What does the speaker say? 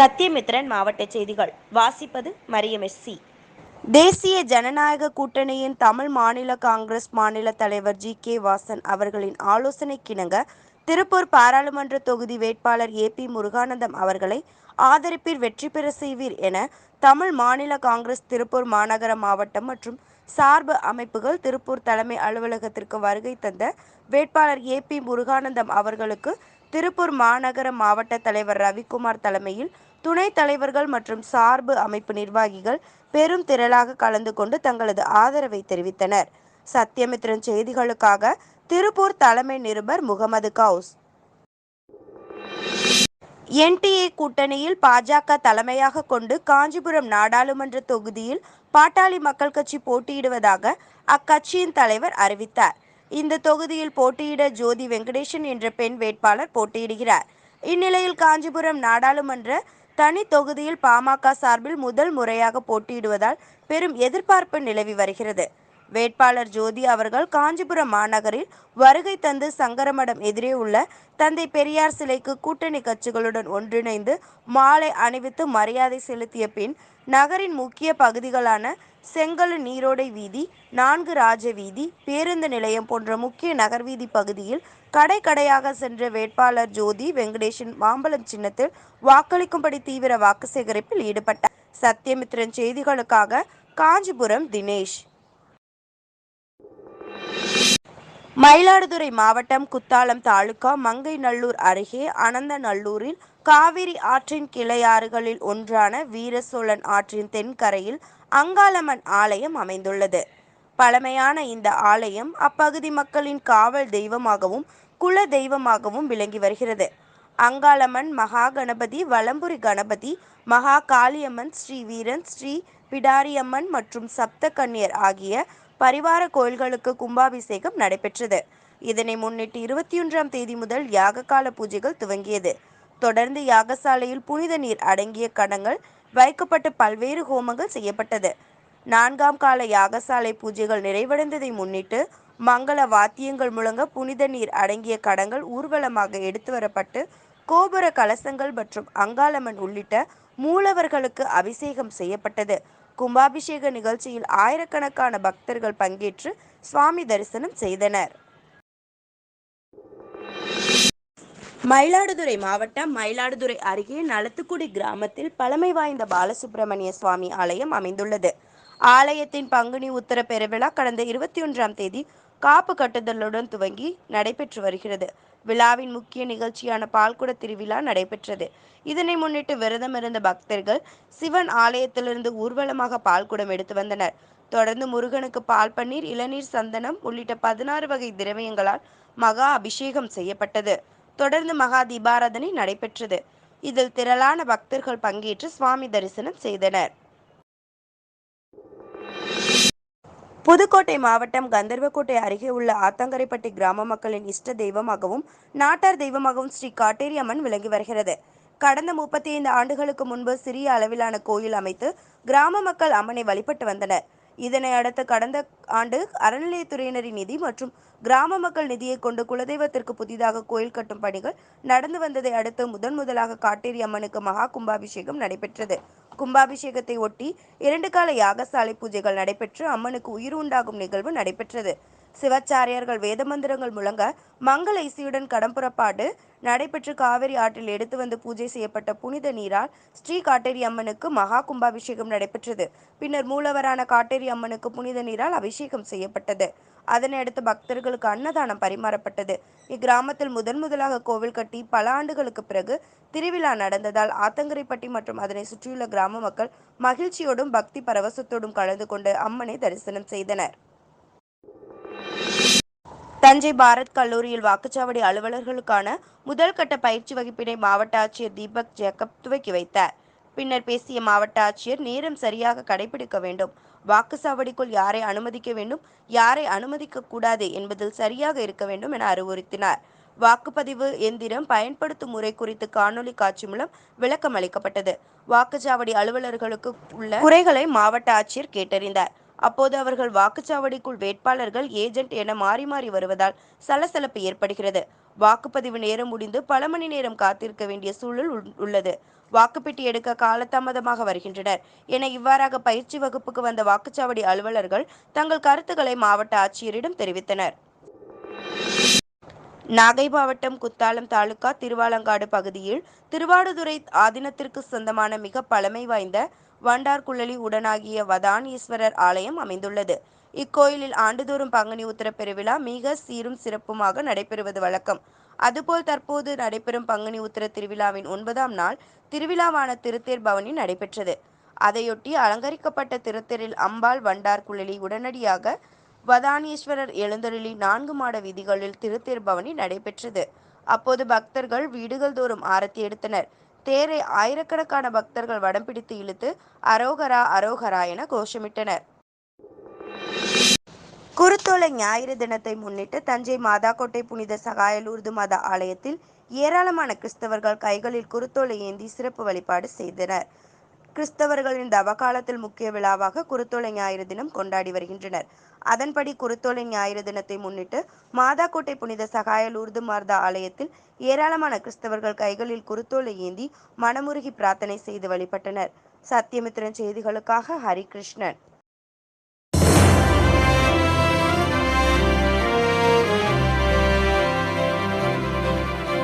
சத்தியமித்ரன் மாவட்ட செய்திகள். வாசிப்பது மரியம் எஸ்சி தேசிய ஜனநாயக கூட்டணியின் தமிழ் மாநில காங்கிரஸ் மாநில தலைவர் ஜி. கே. வாசன் அவர்களின் ஆலோசனைக்கிணங்க திருப்பூர் பாராளுமன்ற தொகுதி வேட்பாளர் ஏ. பி. முருகானந்தம் அவர்களை ஆதரிப்பீர் வெற்றி பெற செய்வீர் என தமிழ் மாநில காங்கிரஸ் திருப்பூர் மாநகர மாவட்டம் மற்றும் சார்பு அமைப்புகள் திருப்பூர் தலைமை அலுவலகத்திற்கு வருகை தந்த வேட்பாளர் ஏ. பி. முருகானந்தம் அவர்களுக்கு திருப்பூர் மாநகர மாவட்ட தலைவர் ரவிக்குமார் தலைமையில் துணைத் தலைவர்கள் மற்றும் சார்பு அமைப்பு நிர்வாகிகள் பெரும் திரளாக கலந்து கொண்டு தங்களது ஆதரவை தெரிவித்தனர். சத்யமித்ரன் செய்திகளுக்காக திருப்பூர் தலைமை நிருபர் முகமது கவுஸ். என்டிஏ கூட்டணியில் பாஜக தலைமையாக கொண்டு காஞ்சிபுரம் நாடாளுமன்ற தொகுதியில் பாட்டாளி மக்கள் கட்சி போட்டியிடுவதாக அக்கட்சியின் தலைவர் அறிவித்தார். இந்த தொகுதியில் போட்டியிட ஜோதி வெங்கடேசன் என்ற பெண் வேட்பாளர் போட்டியிடுகிறார். இந்நிலையில் காஞ்சிபுரம் நாடாளுமன்ற தனி தொகுதியில் பாமக சார்பில் முதல் முறையாக போட்டியிடுவதால் பெரும் எதிர்பார்ப்பு நிலவி வருகிறது. வேட்பாளர் ஜோதி அவர்கள் காஞ்சிபுரம் மாநகரில் வருகை தந்து சங்கரமடம் எதிரே உள்ள தந்தை பெரியார் சிலைக்கு கூட்டணி கட்சிகளுடன் ஒன்றிணைந்து மாலை அணிவித்து மரியாதை செலுத்திய பின் நகரின் முக்கிய பகுதிகளான செங்கல் நீரோடை வீதி நான்கு ராஜ வீதி பேருந்து நிலையம் போன்ற முக்கிய நகர்வீதி பகுதியில் கடை கடையாக சென்ற வேட்பாளர் ஜோதி வெங்கடேஷன் மாம்பழம் சின்னத்தில் வாக்களிக்கும்படி தீவிர வாக்கு சேகரிப்பில் ஈடுபட்டார். சத்யமித்ரன் செய்திகளுக்காக காஞ்சிபுரம் தினேஷ். மயிலாடுதுறை மாவட்டம் குத்தாலம் தாலுகா மங்கைநல்லூர் அருகே அனந்தநல்லூரில் காவிரி ஆற்றின் கிளையாறுகளில் ஒன்றான வீரசோழன் ஆற்றின் தென்கரையில் அங்காளம்மன் ஆலயம் அமைந்துள்ளது. பழமையான இந்த ஆலயம் அப்பகுதி மக்களின் காவல் தெய்வமாகவும் குல தெய்வமாகவும் விளங்கி வருகிறது. அங்காளம்மன் மகா கணபதி வலம்புரி கணபதி மகா காளியம்மன் ஸ்ரீ வீரன் ஸ்ரீ பிடாரியம்மன் மற்றும் சப்த கன்னியர் ஆகிய பரிவார கோயில்களுக்கு கும்பாபிஷேகம் நடைபெற்றது. இதனை முன்னிட்டு இருபத்தி ஒன்றாம் தேதி முதல் யாககால பூஜைகள் துவங்கியது. தொடர்ந்து யாகசாலையில் புனித நீர் அடங்கிய கடங்கள் வைக்கப்பட்டு பல்வேறு ஹோமங்கள் செய்யப்பட்டது. நான்காம் கால யாகசாலை பூஜைகள் நிறைவடைந்ததை முன்னிட்டு மங்கள வாத்தியங்கள் முழங்க புனித நீர் அடங்கிய கடங்கள் ஊர்வலமாக எடுத்து வரப்பட்டு கோபுர கலசங்கள் மற்றும் அங்காளம்மன் உள்ளிட்ட மூலவர்களுக்கு அபிஷேகம் செய்யப்பட்டது. கும்பாபிஷேக நிகழ்ச்சியில் ஆயிரக்கணக்கான பக்தர்கள் பங்கேற்று சுவாமி தரிசனம் செய்தனர். மயிலாடுதுறை மாவட்டம் மயிலாடுதுறை அருகே நலத்துக்குடி கிராமத்தில் பழமை வாய்ந்த பாலசுப்பிரமணிய சுவாமி ஆலயம் அமைந்துள்ளது. ஆலயத்தின் பங்குனி உத்தர பெருவிழா கடந்த இருபத்தி ஒன்றாம் தேதி காப்பு கட்டுதலுடன் துவங்கி நடைபெற்று வருகிறது. விழாவின் முக்கிய நிகழ்ச்சியான பால்குட திருவிழா நடைபெற்றது. இதனை முன்னிட்டு விரதமிருந்த பக்தர்கள் சிவன் ஆலயத்திலிருந்து ஊர்வலமாக பால்குடம் எடுத்து வந்தனர். தொடர்ந்து முருகனுக்கு பால் பன்னீர் இளநீர் சந்தனம் உள்ளிட்ட பதினாறு வகை திரவியங்களால் மகா அபிஷேகம் செய்யப்பட்டது. தொடர்ந்து மகா தீபாராதனை நடைபெற்றது. இதில் திரளான பக்தர்கள் பங்கேற்று சுவாமி தரிசனம் செய்தனர். புதுக்கோட்டை மாவட்டம் கந்தர்வக்கோட்டை அருகே உள்ள ஆத்தங்கரைப்பட்டி கிராம மக்களின் இஷ்ட தெய்வமாகவும் நாட்டார் தெய்வமாகவும் ஸ்ரீ காட்டேரி அம்மன் விளங்கி வருகிறது. கடந்த முப்பத்தி ஐந்து ஆண்டுகளுக்கு முன்பு சிறிய அளவிலான கோயில் அமைத்து கிராம மக்கள் அம்மனை வழிபட்டு வந்தனர். இதனை அடுத்து கடந்த ஆண்டு அறநிலையத்துறையினரின் நிதி மற்றும் கிராம மக்கள் நிதியை கொண்டு குலதெய்வத்திற்கு புதிதாக கோயில் கட்டும் பணிகள் நடந்து வந்ததை அடுத்து முதன் முதலாக காட்டேரி அம்மனுக்கு மகா கும்பாபிஷேகம் நடைபெற்றது. கும்பாபிஷேகத்தை ஒட்டி இரண்டு கால யாகசாலை பூஜைகள் நடைபெற்று அம்மனுக்கு உயிர் உண்டாகும் நிகழ்வு நடைபெற்றது. சிவாச்சாரியர்கள் வேத மந்திரங்கள் முழங்க மங்கள இசையுடன் கடம்புறப்பாடு நடைபெற்று காவிரி ஆற்றில் எடுத்து வந்து பூஜை செய்யப்பட்ட புனித நீரால் ஸ்ரீ காட்டேரி அம்மனுக்கு மகா கும்பாபிஷேகம் நடைபெற்றது. பின்னர் மூலவரான காட்டேரி அம்மனுக்கு புனித நீரால் அபிஷேகம் செய்யப்பட்டது. அதனையடுத்து பக்தர்களுக்கு அன்னதானம் பரிமாறப்பட்டது. இக்கிராமத்தில் முதன் முதலாக கோவில் கட்டி பல ஆண்டுகளுக்கு பிறகு திருவிழா நடந்ததால் ஆத்தங்கரைப்பட்டி மற்றும் அதனை சுற்றியுள்ள கிராம மக்கள் மகிழ்ச்சியோடும் பக்தி பரவசத்தோடும் கலந்து கொண்டு அம்மனை தரிசனம் செய்தனர். தஞ்சை பாரத் கல்லூரியில் வாக்குச்சாவடி அலுவலர்களுக்கான முதல் கட்ட பயிற்சி வகுப்பினை மாவட்ட ஆட்சியர் தீபக் ஜேக்கப் துவக்கி வைத்தார். பின்னர் பேசிய மாவட்ட ஆட்சியர் நேரம் சரியாக கடைபிடிக்க வேண்டும். வாக்குச்சாவடிக்குள் யாரை அனுமதிக்க வேண்டும் யாரை அனுமதிக்க கூடாது என்பதில் சரியாக இருக்க வேண்டும் என அறிவுறுத்தினார். வாக்குப்பதிவு எந்திரம் பயன்படுத்தும் முறை குறித்து காணொலி காட்சி மூலம் விளக்கம் அளிக்கப்பட்டது. வாக்குச்சாவடி அலுவலர்களுக்கு உள்ள குறைகளை மாவட்ட ஆட்சியர் கேட்டறிந்தார். அப்போது அவர்கள் வாக்குச்சாவடிக்குள் வேட்பாளர்கள் ஏஜென்ட் என மாறி மாறி வருவதால் சலசலப்பு ஏற்படுகிறது. வாக்குப்பதிவு நேரம் முடிந்து பல மணி நேரம் காத்திருக்க வேண்டிய சூழல் உள்ளது. வாக்குப்பெட்டி எடுக்க காலதாமதமாக வருகின்றனர். என இவ்வாறாக பயிற்சி வகுப்புக்கு வந்த வாக்குச்சாவடி அலுவலர்கள் தங்கள் கருத்துக்களை மாவட்ட ஆட்சியரிடம் தெரிவித்தனர். நாகை மாவட்டம் குத்தாலம் தாலுகா திருவாலங்காடு பகுதியில் திருவாடுதுறை ஆதீனத்திற்கு சொந்தமான மிக பழமை வாய்ந்த வண்டார்குழலி உடனாகிய வதானீஸ்வரர் ஆலயம் அமைந்துள்ளது. இக்கோயிலில் ஆண்டுதோறும் பங்குனி உத்திர பெருவிழா மிக சீரும் சிறப்புமாக நடைபெறுவது வழக்கம். அதுபோல் தற்போது நடைபெறும் பங்குனி உத்தர திருவிழாவின் ஒன்பதாம் நாள் திருவிழாவான திருத்தேர் பவனி நடைபெற்றது. அதையொட்டி அலங்கரிக்கப்பட்ட திருத்தேரில் அம்பாள் வண்டார் குழலி உடனடியாக வதானீஸ்வரர் எழுந்தருளி நான்கு மாட வீதிகளில் திருத்தேர் பவனி நடைபெற்றது. அப்போது பக்தர்கள் வீடுகள் தோறும் ஆரத்தி எடுத்தனர். தேரை ஆயிரக்கணக்கான பக்தர்கள் வடம் பிடித்து இழுத்து அரோகரா அரோகரா என கோஷமிட்டனர். குருத்தோலை ஞாயிறு தினத்தை முன்னிட்டு தஞ்சை மாதாக்கோட்டை புனித சகாயல் உருது மாதா ஆலயத்தில் ஏராளமான கிறிஸ்தவர்கள் கைகளில் குருத்தோலை ஏந்தி சிறப்பு வழிபாடு செய்தனர். கிறிஸ்தவர்களின் தவகாலத்தில் முக்கிய விழாவாக குருத்தோலை ஞாயிறு தினம் கொண்டாடி வருகின்றனர். அதன்படி குருத்தோலை ஞாயிறு தினத்தை முன்னிட்டு மாதாக்கோட்டை புனித சகாயல் லூர்து மாதா ஆலயத்தில் ஏராளமான கிறிஸ்தவர்கள் கைகளில் குருத்தோலை ஏந்தி மனமுருகி பிரார்த்தனை செய்து வழிபட்டனர். சத்தியமித்திரன் செய்திகளுக்காக ஹரிகிருஷ்ணன்.